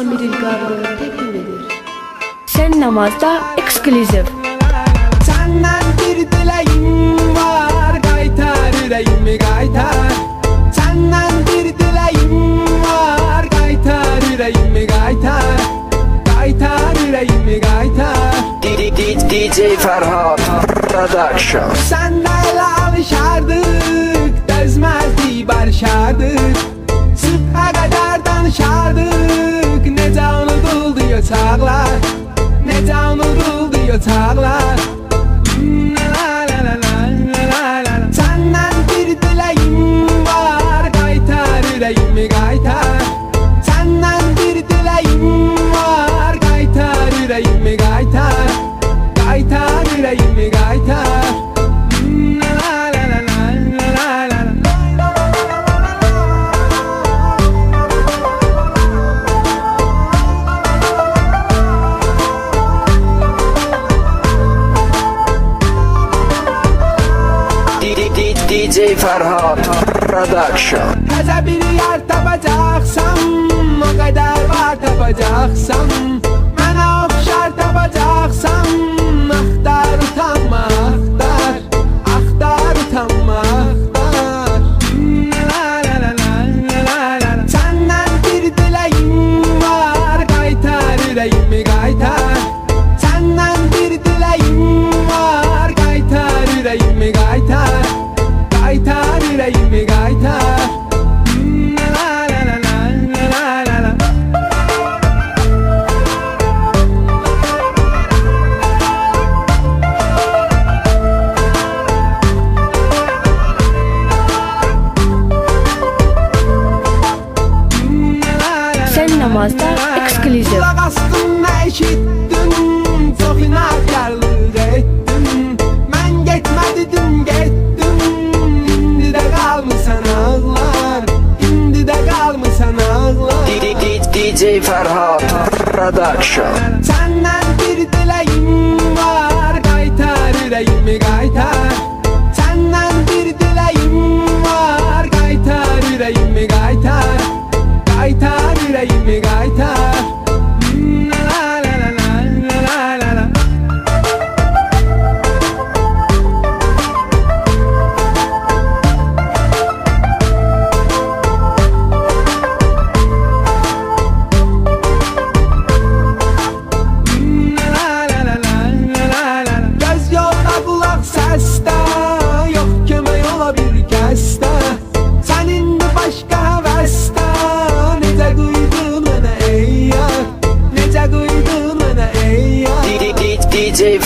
tamiril gargın tekimidir. Sen namazda ekskluziv. Senden bir dileğim var Gaytar yüreğimi gaytar Senden bir dileğim var Gaytar yüreğimi gaytar Gaytar yüreğimi gaytar DJ Ferhat Production Senden DJ Ferhat Production. Taze bir yer tapacaksam O kadar var tapacaksam Bana okşar tapacaksam söyleyeceğim. Bastım ne işittin çok inatkarlı ettin. Ben gitme dedim gittim. Şimdi de kalmışsan ağlar. Şimdi de kalmışsan ağlar. DJ Ferhat Production.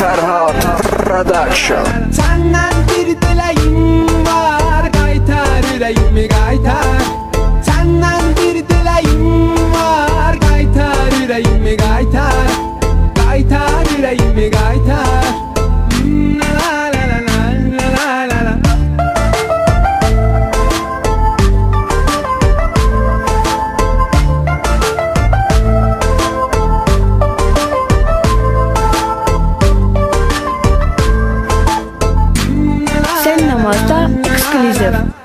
Farhad Production. Мата Эксклюзив.